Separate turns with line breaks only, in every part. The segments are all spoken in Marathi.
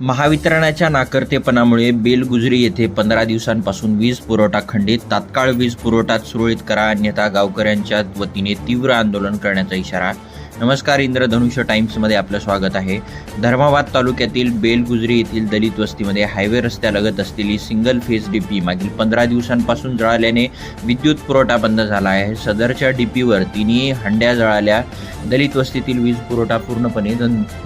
महावितरणाच्या नाकर्तेपणामुळे बेलगुजरी येथे पंधरा दिवसांपासून वीज पुरवठा खंडित तात्काळ वीज पुरवठा सुरळीत करा अन्यथा गावकऱ्यांच्या वतीने तीव्र आंदोलन करण्याचा इशारा नमस्कार इंद्रधनुष्य टाइम्समध्ये आपलं स्वागत आहे. धर्माबाद तालुक्यातील बेलगुजरी येथील दलित वस्तीमध्ये हायवे रस्त्यालगत असलेली सिंगल फेज डीपी मागील पंधरा दिवसांपासून जळाल्याने विद्युत पुरवठा बंद झाला आहे. सदरच्या डीपीवर तिन्ही हंड्या जळाल्या. दलित वस्तीतील वीज पुरवठा पूर्णपणे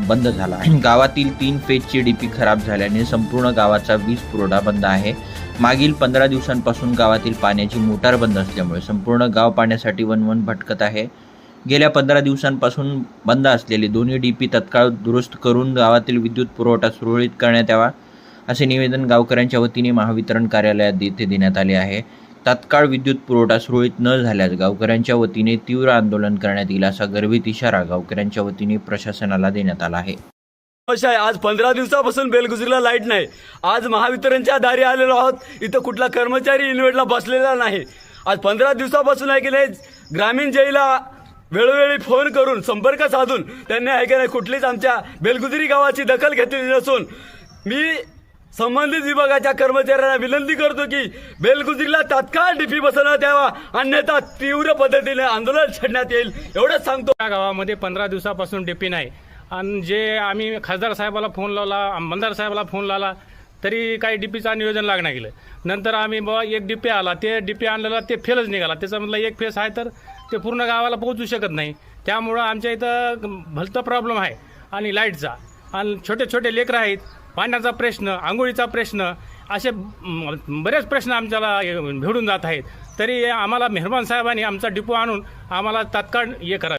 बंद झाला आहे. गावातील तीन फेजची डीपी खराब झाल्याने संपूर्ण गावाचा वीज पुरवठा बंद आहे. मागील पंधरा दिवसांपासून गावातील पाण्याची मोटार बंद असल्यामुळे संपूर्ण गाव पाण्यासाठी वनवन भटकत आहे. गेल्या पंधरा दिवसांपासून बंद असलेले. दोन्ही डी पी तत्काळ दुरुस्त करून गावातील विद्युत पुरवठा सुरळीत करण्यात यावा असे निवेदन गावकऱ्यांच्या वतीने महावितरण कार्यालयात येथे देण्यात आले आहे. तात्काळ विद्युत पुरवठा सुरळीत न झाल्यास गावकऱ्यांच्या वतीने तीव्र आंदोलन करण्यात येईल असा गर्भित इशारा गावकऱ्यांच्या वतीने प्रशासनाला देण्यात आला आहे.
समस्या आहे आज पंधरा दिवसापासून बेलगुजरीला लाइट नाही. आज महावितरणच्या दारी आलेलो आहोत. इथं कुठला कर्मचारी इन्व्हर्टला बसलेला नाही. आज पंधरा दिवसापासून आहे की नाही ग्रामीण जैला वेळोवेळी फोन करून संपर्क साधून त्यांनी आहे नाही कुठलीच आमच्या बेलगुजरी गावाची दखल घेतलेली नसून मी संबंधित विभागाच्या कर्मचाऱ्यांना विनंती करतो की बेलगुजरीला तात्काळ डीपी बसवण्यात द्यावा अन्यथा तीव्र पद्धतीने आंदोलन छेडण्यात येईल एवढंच सांगतो.
या गावामध्ये पंधरा दिवसापासून डीपी नाही. आणि जे आम्ही खासदार साहेबाला फोन लावला आमदार साहेबाला फोन लावला तरी काही डीपीचा नियोजन लागणार गेलं. नंतर आम्ही बाबा एक डीपी आला ते डीपी आणलेला ते फेलच निघाला. त्याच्यामधला एक फेस आहे तर ते पूर्ण गावाला पोहोचू शकत नाही. त्यामुळं आमच्या इथं भलता प्रॉब्लेम आहे. आणि लाईटचा आणि छोटे छोटे लेकरं आहेत. पाण्याचा प्रश्न आंघोळीचा प्रश्न असे बरेच प्रश्न आमच्याला भेडून जात आहेत. तरी आम्हाला मेहरबान साहेबांनी आमचा डिपो आणून आम्हाला तात्काळ हे करा